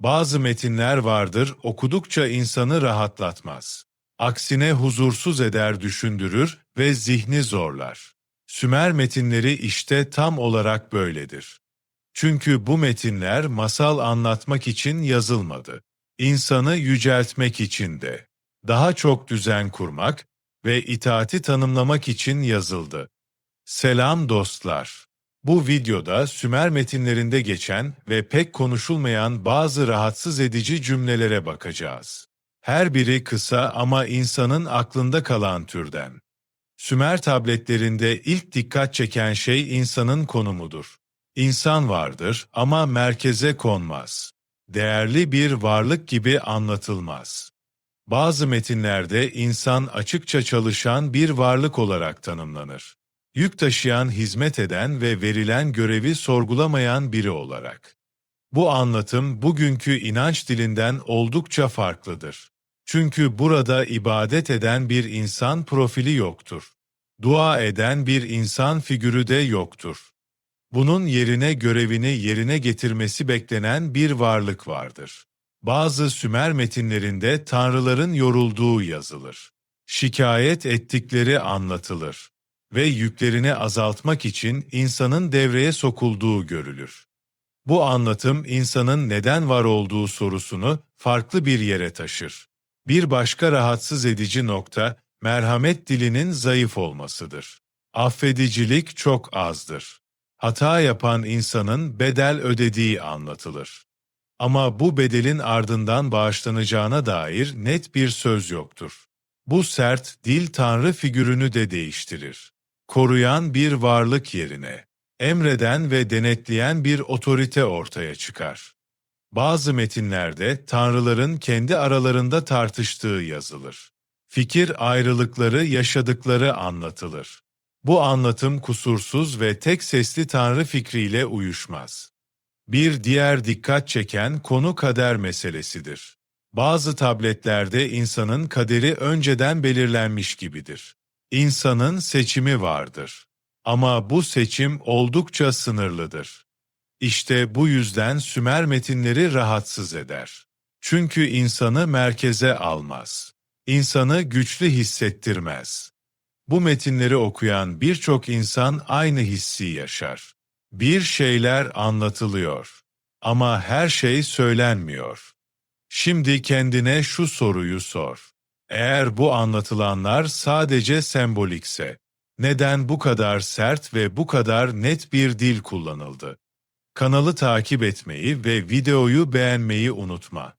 Bazı metinler vardır okudukça insanı rahatlatmaz. Aksine huzursuz eder düşündürür ve zihni zorlar. Sümer metinleri işte tam olarak böyledir. Çünkü bu metinler masal anlatmak için yazılmadı. İnsanı yüceltmek için de. Daha çok düzen kurmak ve itaati tanımlamak için yazıldı. Selam dostlar. Bu videoda Sümer metinlerinde geçen ve pek konuşulmayan bazı rahatsız edici cümlelere bakacağız. Her biri kısa ama insanın aklında kalan türden. Sümer tabletlerinde ilk dikkat çeken şey insanın konumudur. İnsan vardır ama merkeze konmaz. Değerli bir varlık gibi anlatılmaz. Bazı metinlerde insan açıkça çalışan bir varlık olarak tanımlanır. Yük taşıyan, hizmet eden ve verilen görevi sorgulamayan biri olarak. Bu anlatım bugünkü inanç dilinden oldukça farklıdır. Çünkü burada ibadet eden bir insan profili yoktur. Dua eden bir insan figürü de yoktur. Bunun yerine görevini yerine getirmesi beklenen bir varlık vardır. Bazı Sümer metinlerinde tanrıların yorulduğu yazılır. Şikayet ettikleri anlatılır ve yüklerini azaltmak için insanın devreye sokulduğu görülür. Bu anlatım insanın neden var olduğu sorusunu farklı bir yere taşır. Bir başka rahatsız edici nokta, merhamet dilinin zayıf olmasıdır. Affedicilik çok azdır. Hata yapan insanın bedel ödediği anlatılır. Ama bu bedelin ardından bağışlanacağına dair net bir söz yoktur. Bu sert dil tanrı figürünü de değiştirir. Koruyan bir varlık yerine, emreden ve denetleyen bir otorite ortaya çıkar. Bazı metinlerde tanrıların kendi aralarında tartıştığı yazılır. Fikir ayrılıkları yaşadıkları anlatılır. Bu anlatım kusursuz ve tek sesli tanrı fikriyle uyuşmaz. Bir diğer dikkat çeken konu kader meselesidir. Bazı tabletlerde insanın kaderi önceden belirlenmiş gibidir. İnsanın seçimi vardır. Ama bu seçim oldukça sınırlıdır. İşte bu yüzden Sümer metinleri rahatsız eder. Çünkü insanı merkeze almaz. İnsanı güçlü hissettirmez. Bu metinleri okuyan birçok insan aynı hissi yaşar. Bir şeyler anlatılıyor ama her şey söylenmiyor. Şimdi kendine şu soruyu sor. Eğer bu anlatılanlar sadece sembolikse, neden bu kadar sert ve bu kadar net bir dil kullanıldı? Kanalı takip etmeyi ve videoyu beğenmeyi unutma.